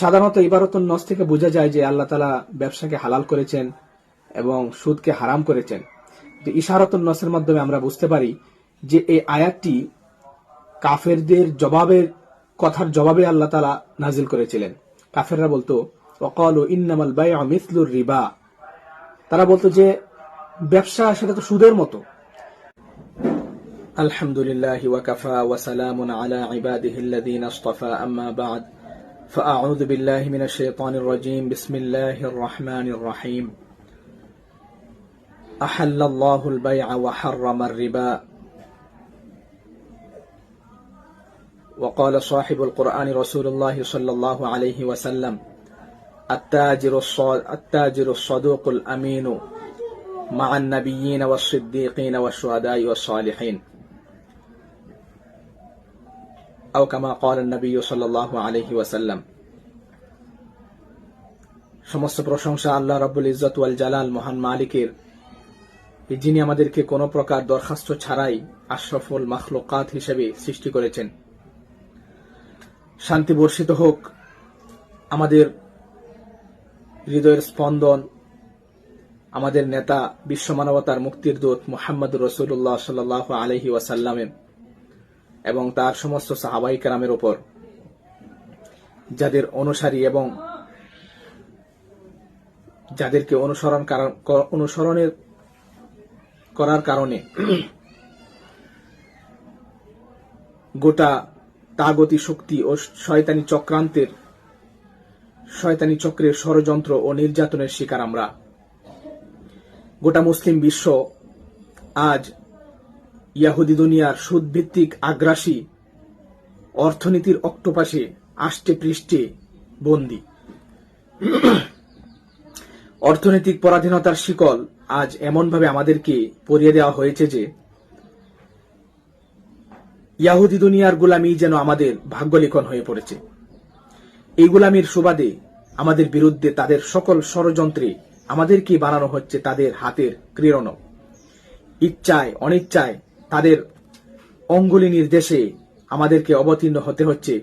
সাধারণত ইবারতুন নস থেকে বোঝা যায় যে আল্লাহ তালা ব্যবসাকে হালাল করেছেন এবং সুদকে হারাম করেছেন। তো ইশারতুন নসের মাধ্যমে আমরা বুঝতে পারি যে এই আয়াতটি কাফেরদের জবাবের, কথার জবাবে আল্লাহ তালা নাজিল করেছিলেন। কাফেররা বলতো অকল ও ইন্নামাল বাই মিসলুর রিবা। তারা বলতো যে, ব্যবসা সেটা তো সুদের মতো। আলহামদুলিল্লাহ ওয়াকাফা ওয়াসালাম আলা ইবাদিহিল্লাযীনা ইসতাফা আম্মা বা'দ। فأعوذ بالله من الشيطان الرجيم. بسم الله الرحمن الرحيم. أحل الله البيع وحرم الربا. وقال صاحب القرآن رسول الله صلى الله عليه وسلم التاجر التاجر الصدوق الأمين مع النبيين والصديقين والشهداء والصالحين. আও কামা কল নবী সাল্লাহ আলহি ওয়াসাল্লাম। সমস্ত প্রশংসা আল্লাহ রব্বুল ইজত জালাল মহান মালিকের। যিনি আমাদেরকে কোনো প্রকার দরখাস্ত ছাড়াই আশরাফুল মাখলুকাত হিসেবে সৃষ্টি করেছেন। শান্তি বর্ষিত হোক, আমাদের হৃদয়ের স্পন্দন, আমাদের নেতা বিশ্ব মানবতার মুক্তির দূত মোহাম্মদ রসুল্লাহ সাল্লাহ আলহি ওয়াসাল্লামের। এবং তার সমস্ত সাহাবাই কেরামের ওপর, যাদের অনুসারী এবং যাদেরকে অনুসরণ অনুসরণের করার কারণে গোটা তাগতি শক্তি ও শয়তানি চক্রান্তের, শয়তানি চক্রের ষড়যন্ত্র ও নির্যাতনের শিকার আমরা। গোটা মুসলিম বিশ্ব আজ ইয়াহুদি দুনিয়ার সুদভিত্তিক আগ্রাসী অর্থনীতির অক্টোপাসে আষ্টে পৃষ্ঠে বন্দী। অর্থনৈতিক পরাধীনতার শিকল আজ এমনভাবে আমাদেরকে পরিয়ে দেওয়া হয়েছে যে, ইয়াহুদি দুনিয়ার গুলামি যেন আমাদের ভাগ্যলিখন হয়ে পড়েছে। এই গুলামির সুবাদে আমাদের বিরুদ্ধে তাদের সকল ষড়যন্ত্রে আমাদেরকে বানানো হচ্ছে তাদের হাতের ক্রীড়ন। ইচ্ছায়, অনিচ্ছায় তাদের অঙ্গুলি নির্দেশে আমাদেরকে অবতীর্ণ হতে হচ্ছে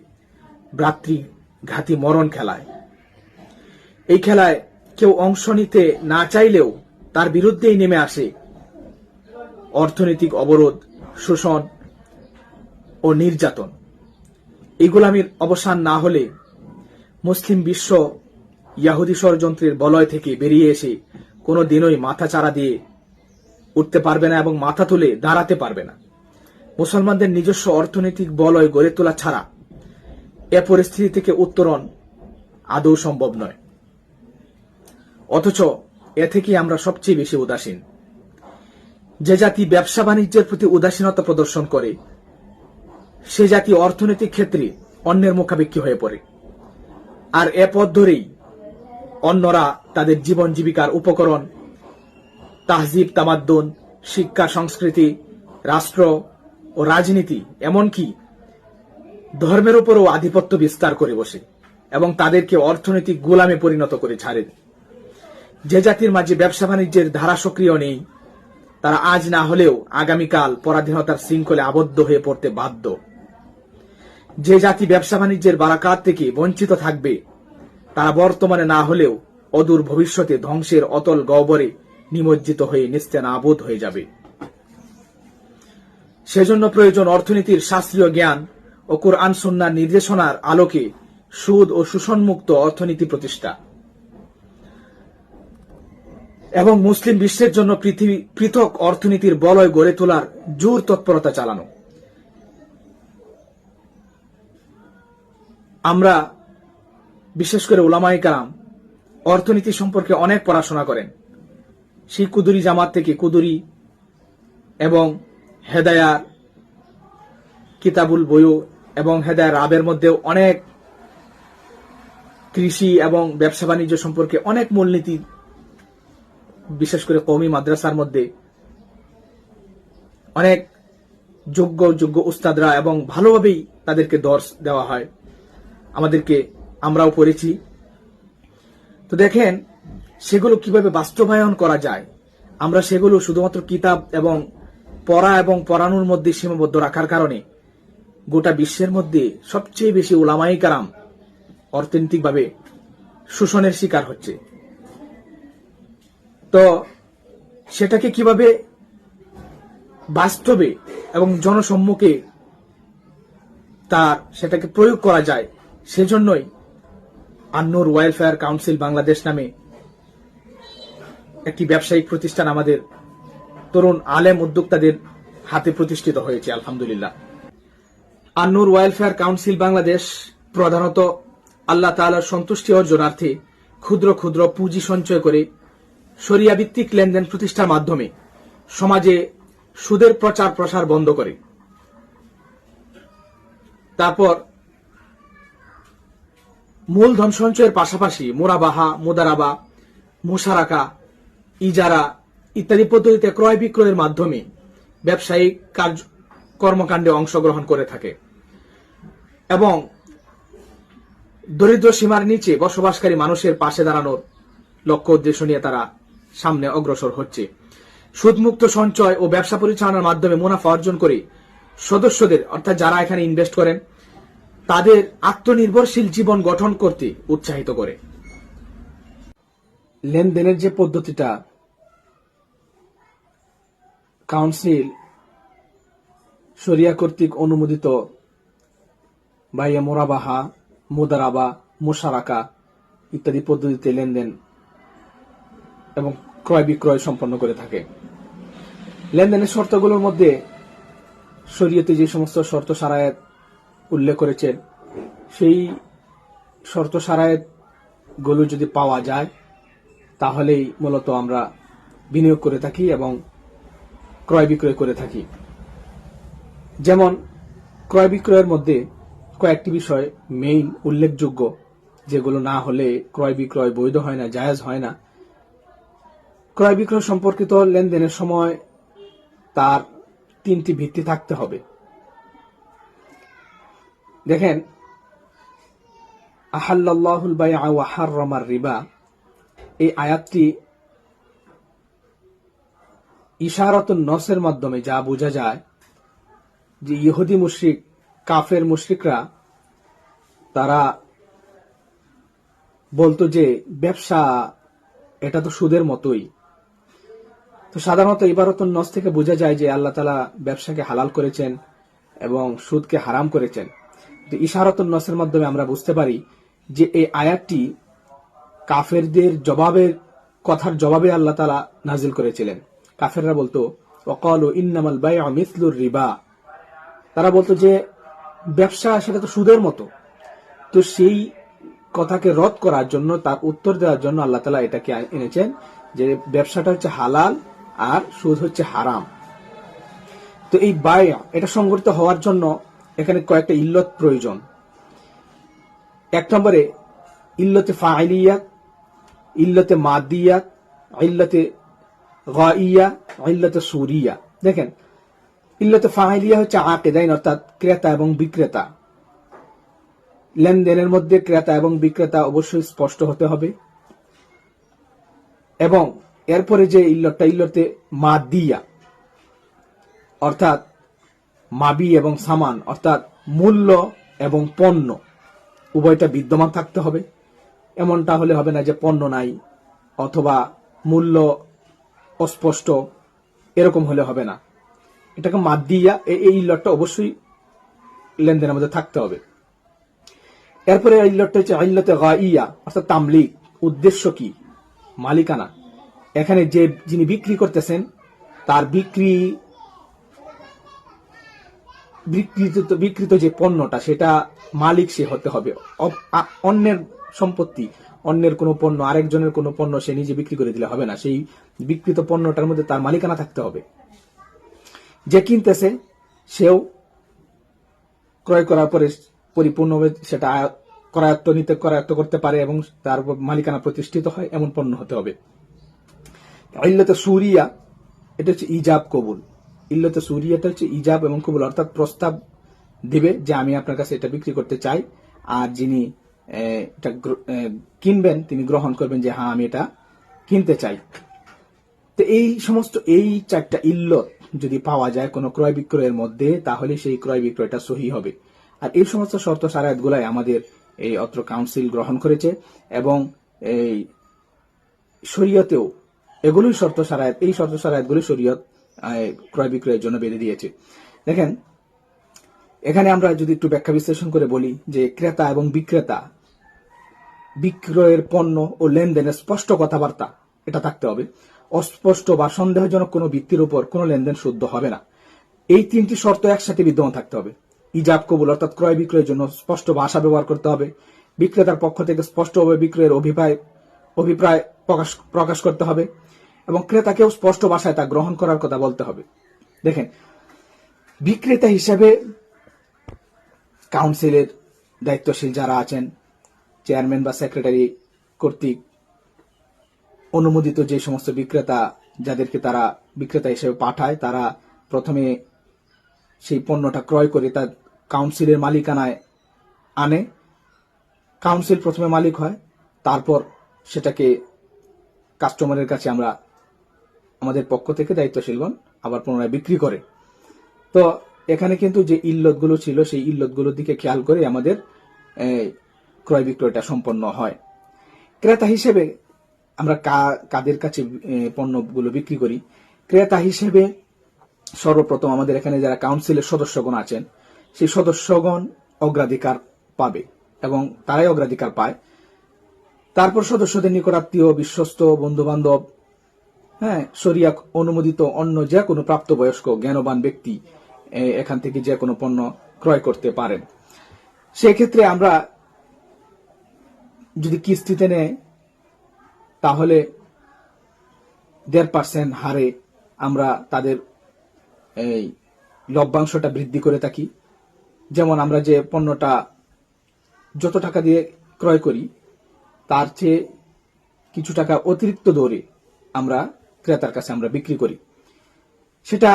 ভ্রাতৃঘাতী মরণ খেলায়। এই খেলায় কেউ অংশ নিতে না চাইলেও তার বিরুদ্ধেই নেমে আসে অর্থনৈতিক অবরোধ, শোষণ ও নির্যাতন। এই গোলামির অবসান না হলে মুসলিম বিশ্ব ইয়াহুদি ষড়যন্ত্রের বলয় থেকে বেরিয়ে এসে কোনো দিনই মাথা চারা দিয়ে উঠতে পারবে না এবং মাথা তুলে দাঁড়াতে পারবে না। মুসলমানদের নিজস্ব অর্থনৈতিক বলয় গড়ে তোলা ছাড়া এ পরিস্থিতি থেকে উত্তরণ আদৌ সম্ভব নয়। অথচ এ থেকে আমরা সবচেয়ে বেশি উদাসীন। যে জাতি ব্যবসা বাণিজ্যের প্রতি উদাসীনতা প্রদর্শন করে, সে জাতি অর্থনৈতিক ক্ষেত্রে অন্যের মুখাপেক্ষী হয়ে পড়ে। আর এ পথ ধরেই অন্যরা তাদের জীবন জীবিকার উপকরণ তাহজিব, তামাদ্দুন, শিক্ষা, সংস্কৃতি, রাষ্ট্র ও রাজনীতি, এমনকি ধর্মের উপরও আধিপত্য বিস্তার করে বসে এবং তাদেরকে অর্থনৈতিক গোলামে পরিণত করে ছাড়ে। যে জাতির মাঝে ব্যবসা বাণিজ্যের ধারা সক্রিয় নেই, তারা আজ না হলেও আগামীকাল পরাধীনতার শৃঙ্খলে আবদ্ধ হয়ে পড়তে বাধ্য। যে জাতি ব্যবসা বাণিজ্যের বারাকাত থেকে বঞ্চিত থাকবে, তারা বর্তমানে না হলেও অদূর ভবিষ্যতে ধ্বংসের অতল গহ্বরে নিমজ্জিত হয়ে নিস্তে নাবোধ হয়ে যাবে। সেজন্য প্রয়োজন অর্থনীতির শাস্ত্রীয় জ্ঞান ও কোরআন সন্ন্যার নির্দেশনার আলোকে সুদ ও শোষণমুক্ত অর্থনীতি প্রতিষ্ঠা। এবং মুসলিম বিশ্বের জন্য পৃথিবী পৃথক অর্থনীতির বলয় গড়ে তোলার জোর তৎপরতা চালানো। আমরা, বিশেষ করে ওলামাই কালাম অর্থনীতি সম্পর্কে অনেক পড়াশোনা করেন। সেই কুদুরি জামাত থেকে কুদুরি এবং হেদায়ার কিতাবুল বইও এবং হেদায়ার রাবের মধ্যেও অনেক কৃষি এবং ব্যবসা বাণিজ্য সম্পর্কে অনেক মূলনীতি, বিশেষ করে কৌমি মাদ্রাসার মধ্যে অনেক যোগ্য যোগ্য উস্তাদরা এবং ভালোভাবেই তাদেরকে দর্শ দেওয়া হয়। আমাদেরকে আমরাও পড়েছি। তো দেখেন সেগুলো কীভাবে বাস্তবায়ন করা যায়? আমরা সেগুলো শুধুমাত্র কিতাব এবং পড়া এবং পড়ানোর মধ্যে সীমাবদ্ধ রাখার কারণে গোটা বিশ্বের মধ্যে সবচেয়ে বেশি ওলামাই কারাম অর্থনৈতিকভাবে শোষণের শিকার হচ্ছে। তো সেটাকে কীভাবে বাস্তবে এবং জনসম্মুখে তার সেটাকে প্রয়োগ করা যায়, সেজন্যই আন্নুর ওয়েলফেয়ার কাউন্সিল বাংলাদেশ নামে একটি ব্যবসায়িক প্রতিষ্ঠান আমাদের তরুণ আলেম উদ্যোক্তাদের হাতে প্রতিষ্ঠিত হয়েছে, আলহামদুলিল্লাহ। আন্নুর ওয়েলফেয়ার কাউন্সিল বাংলাদেশ প্রধানত আল্লাহ তালার সন্তুষ্টি অর্জনার্থে ক্ষুদ্র ক্ষুদ্র পুঁজি সঞ্চয় করে শরিয়া ভিত্তিক লেনদেন প্রতিষ্ঠার মাধ্যমে সমাজে সুদের প্রচার প্রসার বন্ধ করে। তারপর মূলধন সঞ্চয়ের পাশাপাশি মোরাবাহা, মোদারাবা, মুশারাকা ইজারা ইত্যাদি পদ্ধতিতে ক্রয় বিক্রয়ের মাধ্যমে ব্যবসায়িক কার্য কর্মকাণ্ডে অংশগ্রহণ করে থাকে এবং দরিদ্র সীমার নিচে বসবাসকারী মানুষের পাশে দাঁড়ানোর লক্ষ্য উদ্দেশ্য নিয়ে তারা সামনে অগ্রসর হচ্ছে। সুদমুক্ত সঞ্চয় ও ব্যবসা পরিচালনার মাধ্যমে মুনাফা অর্জন করে সদস্যদের, অর্থাৎ যারা এখানে ইনভেস্ট করেন, তাদের আত্মনির্ভরশীল জীবন গঠন করতে উৎসাহিত করে। লেনদেনের যে পদ্ধতিটা, কাউন্সিল, শরিয়া কর্তৃক অনুমোদিত বাইয়া মোরাবাহা, মোদারাবা, মোশারাকা ইত্যাদি পদ্ধতিতে লেনদেন এবং ক্রয় বিক্রয় সম্পন্ন করে থাকে। লেনদেনের শর্তগুলোর মধ্যে শরীয়তে যে সমস্ত শর্ত সারায়াত উল্লেখ করেছেন, সেই শর্ত সারায়াতগুলো যদি পাওয়া যায় তাহলেই মূলত আমরা বিনিয়োগ করে থাকি এবং ক্রয় বিক্রয় করে থাকি। যেমন, ক্রয় বিক্রয়ের মধ্যে কয়েকটি বিষয় মেইন উল্লেখযোগ্য, যেগুলো না হলে ক্রয় বিক্রয় বৈধ হয় না, জায়েজ হয় না। ক্রয় বিক্রয় সম্পর্কিত লেনদেনের সময় তার তিনটি ভিত্তি থাকতে হবে। দেখেন আহাল্লাহুল বাই আহার রমার রিবা এই আয়াতটি ইশারত নসের মাধ্যমে যা বোঝা যায় যে ইহুদি মুশরিক, কাফের মুশরিকরা তারা বলতো যে ব্যবসা এটা তো সুদের মতোই। তো সাধারণত ইবারতুন নস থেকে বোঝা যায় যে আল্লাহ তালা ব্যবসাকে হালাল করেছেন এবং সুদকে হারাম করেছেন। তো ইশারতুন নসের মাধ্যমে আমরা বুঝতে পারি যে এই আয়াতটি কাফেরদের জবাবের কথার জবাবে আল্লাহ তালা নাজিল করেছিলেন। কাফেররা বলতো অকল ও ইন্নামাল বাই মিসলুর রিবা। তারা বলতো যে, ব্যবসা সেটা তো সুদের মতো। তো সেই কথাকে রদ করার জন্য, তার উত্তর দেওয়ার জন্য আল্লাহ তালা এটাকে এনেছেন যে, ব্যবসাটা হচ্ছে হালাল আর সুদ হচ্ছে হারাম। তো এই বায় এটা সংগঠিত হওয়ার জন্য এখানে কয়েকটা ইল্লত প্রয়োজন। এক নম্বরে, ইল্লতে ফাইলিয়াত ইল্লতে মাদিয়াত ইল্লতে গাইয়া, ইল্লতে সুরিয়া। দেখেন, ইল্লতে ফাইলিয়া হচ্ছে আকেদাইন, অর্থাৎ ক্রেতা এবং বিক্রেতা। লেনদেনের মধ্যে ক্রেতা এবং বিক্রেতা অবশ্যই স্পষ্ট হতে হবে। এবং এরপরে যে ইল্লতটা ইল্লতে মাদিয়া, অর্থাৎ মাবি এবং সামান, অর্থাৎ মূল্য এবং পণ্য, উভয়টা বিদ্যমান থাকতে হবে। এমনটা হলে হবে না যে পণ্য নাই অথবা মূল্য অস্পষ্ট, এরকম হলে হবে না। এটাকে মাদ্দিয়া এই লটটা অবশ্যই লেনদেনের মধ্যে থাকতে হবে। এরপরে এই লটটা হচ্ছে আইল্লতে গাইয়া, অর্থাৎ তামলিক। উদ্দেশ্য কি? মালিকানা। এখানে যে যিনি বিক্রি করতেছেন, তার বিক্রি বিকৃত বিকৃত যে পণ্যটা, সেটা মালিক সে হতে হবে। অন্যের সম্পত্তি, অন্যের কোনো পণ্য, আরেকজনের কোনো পণ্য সে নিজে বিক্রি করে দিলে হবে না। সেই বিকৃত পণ্যটার মধ্যে তার মালিকানা থাকতে হবে। যে কিনতেছে, সেও ক্রয় করার পরে পরিপূর্ণভাবে সেটা করায়ত্ত নিতে করায়ত্ত করতে পারে এবং তার মালিকানা প্রতিষ্ঠিত হয়, এমন পণ্য হতে হবে। সুরিয়া, এটা হচ্ছে ইজাব কবুল। ইল্লতে সুরিয়াটা হচ্ছে ইজাব এবং কবুল, অর্থাৎ প্রস্তাব দিবে যে আমি আপনার কাছে এটা বিক্রি করতে চাই। আর যিনি এটা কিনবেন, তিনি গ্রহণ করবেন যে হ্যাঁ আমি এটা কিনতে চাই। তো এই সমস্ত, এই চারটা ইল্লত যদি পাওয়া যায় কোনো ক্রয় বিক্রয়ের মধ্যে, তাহলে সেই ক্রয় বিক্রয়টা সহি হবে। আর এই সমস্ত শর্ত সারায়াত গুলাই আমাদের এই অত্র কাউন্সিল গ্রহণ করেছে এবং এই শরীয়তেও এগুলোই শর্ত সারায়াত এই শর্ত সারায়াতগুলি শরীয়ত ক্রয় বিক্রয়ের জন্য বেঁধে দিয়েছে। দেখেন, এখানে আমরা যদি একটু ব্যাখ্যা বিশ্লেষণ করে বলি যে ক্রেতা এবং বিক্রেতা বিক্রয়ের পণ্য ও লেনদেনের স্পষ্ট কথাবার্তা, এটা থাকতে হবে। অস্পষ্ট বা সন্দেহজনক কোনো ভিত্তির উপর কোনো লেনদেন শুদ্ধ হবে না। এই তিনটি শর্ত একসাথে বিদ্যমান থাকতে হবে। ইজাব কবুল অর্থাৎ ক্রয় বিক্রয়ের জন্য স্পষ্ট ভাষা ব্যবহার করতে হবে। বিক্রেতার পক্ষ থেকে স্পষ্টভাবে বিক্রয়ের অভিপ্রায় অভিপ্রায় প্রকাশ প্রকাশ করতে হবে। এবং ক্রেতাকেও স্পষ্ট ভাষায় তা গ্রহণ করার কথা বলতে হবে। দেখেন, বিক্রেতা হিসেবে কাউন্সিলের দায়িত্বশীল যারা আছেন, চেয়ারম্যান বা সেক্রেটারি কর্তৃক অনুমোদিত যে সমস্ত বিক্রেতা যাদেরকে তারা বিক্রেতা হিসেবে পাঠায়, তারা প্রথমে সেই পণ্যটা ক্রয় করে তার কাউন্সিলের মালিকানায় আনে। কাউন্সিল প্রথমে মালিক হয়, তারপর সেটাকে কাস্টমারের কাছে আমরা আমাদের পক্ষ থেকে দায়িত্বশীলগণ আবার পুনরায় বিক্রি করে। তো এখানে কিন্তু যে ইল্লতগুলো ছিল, সেই ইল্লতগুলোর দিকে খেয়াল করে আমাদের ক্রয় বিক্রয়টা সম্পন্ন হয়। ক্রেতা হিসেবে আমরা কাদের কাছে পণ্যগুলো বিক্রি করি? ক্রেতা হিসেবে সর্বপ্রথম আমাদের এখানে যারা কাউন্সিলের সদস্যগণ আছেন, সেই সদস্যগণ অগ্রাধিকার পাবে এবং তারাই অগ্রাধিকার পায়। তারপর সদস্যদের নিকটাত্মীয় বিশ্বস্ত বন্ধু বান্ধব হ্যাঁ শরিয়া অনুমোদিত অন্য যে কোনো প্রাপ্তবয়স্ক জ্ঞানবান ব্যক্তি এখান থেকে যে কোনো পণ্য ক্রয় করতে পারেন। সেক্ষেত্রে আমরা যদি কিস্তিতে নেয় তাহলে দেড় পার্সেন্ট হারে আমরা তাদের এই লভ্যাংশটা বৃদ্ধি করে থাকি। যেমন আমরা যে পণ্যটা যত টাকা দিয়ে ক্রয় করি, তার চেয়ে কিছু টাকা অতিরিক্ত দরে আমরা ক্রেতার কাছে আমরা বিক্রি করি। সেটা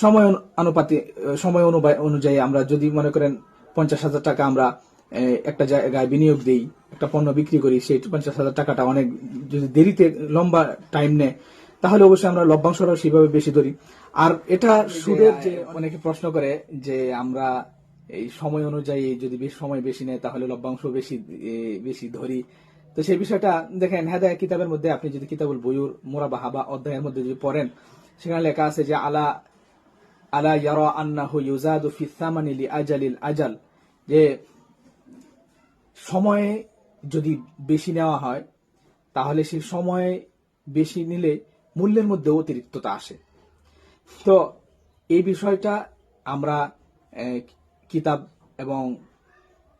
সময় অনুপাতে সময় অনুযায়ী আমরা যদি মনে করেন পঞ্চাশ হাজার টাকা আমরা একটা জায়গায় বিনিয়োগ দিই একটা পণ্য বিক্রি করি সেই পঞ্চাশ হাজার টাকাটা অনেক যদি দেরিতে লম্বা টাইম নেয় তাহলে অবশ্যই আমরা লভ্যাংশটাও সেইভাবে বেশি ধরি। আর এটা সুদের যে অনেকে প্রশ্ন করে যে আমরা এই সময় অনুযায়ী যদি বেশি সময় বেশি নেয় তাহলে লভ্যাংশ বেশি বেশি ধরি। তো সেই বিষয়টা দেখেন হেদায় কিতাবের মধ্যে আপনি যদি কিতাবুল বইউর মোরাবাহা বা অধ্যায়ের মধ্যে যদি পড়েন, সেখানে লেখা আছে যে, আলা আলা ইয়ারা আন্নাহু ইউজাদু ফি সামানি লি আজালিল আজাল। যে সময়ে যদি বেশি নেওয়া হয়, তাহলে সেই সময়ে বেশি নিলে মূল্যের মধ্যে অতিরিক্ততা আসে। তো এই বিষয়টা আমরা কিতাব এবং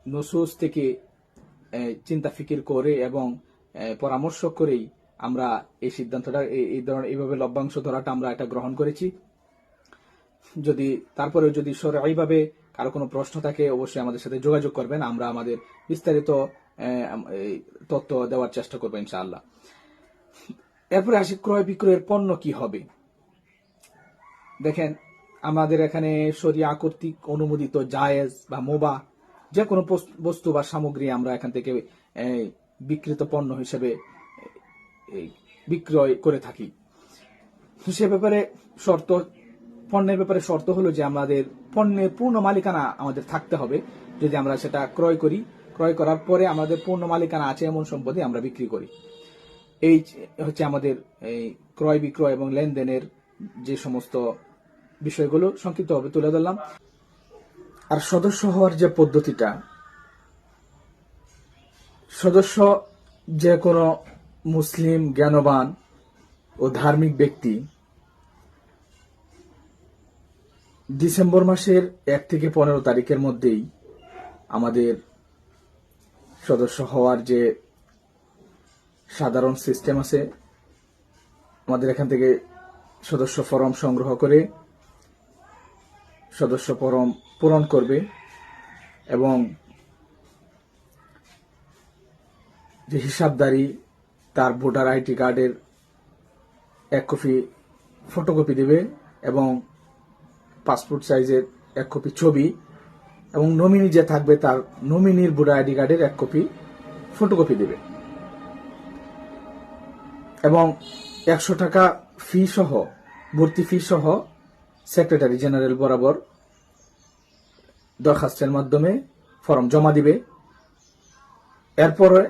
নসুস থেকে চিন্তা ফিকির করে এবং পরামর্শ করেই আমরা এই সিদ্ধান্তটা এই- ধরনের, এইভাবে লভ্যাংশ ধরাটা আমরা এটা গ্রহণ করেছি। যদি তারপরে যদি সরাইভাবে কারও কোনো প্রশ্ন থাকে, অবশ্যই আমাদের সাথে যোগাযোগ করবেন। আমরা আমাদের বিস্তারিত তথ্য দেওয়ার চেষ্টা করব ইনশাআল্লাহ। এরপরে আসি, ক্রয় বিক্রয়ের পণ্য কি হবে? দেখেন, আমাদের এখানে শরিয়া কর্তৃক অনুমোদিত জায়েজ বা মোবা যে কোনো বস্তু বা সামগ্রী আমরা এখান থেকে বিক্রিত পণ্য হিসেবে বিক্রয় করে থাকি। সে ব্যাপারে শর্ত, পণ্যের ব্যাপারে শর্ত হলো যে আমাদের পণ্যের পূর্ণ মালিকানা আমাদের থাকতে হবে। যদি আমরা সেটা ক্রয় করি, ক্রয় করার পরে আমাদের পূর্ণ মালিকানা আছে এমন সম্পদে আমরা বিক্রি করি। এই হচ্ছে আমাদের এই ক্রয় বিক্রয় এবং লেনদেনের যে সমস্ত বিষয়গুলো সংক্ষিপ্তভাবে তুলে ধরলাম। আর সদস্য হওয়ার যে পদ্ধতিটা, সদস্য যে কোনো মুসলিম জ্ঞানবান ও ধার্মিক ব্যক্তি ডিসেম্বর মাসের এক থেকে পনেরো তারিখের মধ্যেই আমাদের সদস্য হওয়ার যে সাধারণ সিস্টেম আছে, আমাদের এখান থেকে সদস্য ফরম সংগ্রহ করে সদস্য পরম পূরণ করবে এবং যে হিসাবদারি তার ভোটার আইডি কার্ডের এক কপি ফটোকপি দেবে এবং পাসপোর্ট সাইজের এক কপি ছবি এবং নমিনি যে থাকবে তার নমিনির ভোটার আইডি কার্ডের এক কপি ফটোকপি দেবে। এবং একশো টাকা ফি সহ, ভর্তি ফি সহ সেক্রেটারি জেনারেল বরাবর দরখাস্তের মাধ্যমে ফর্ম জমা দিবে। এরপরে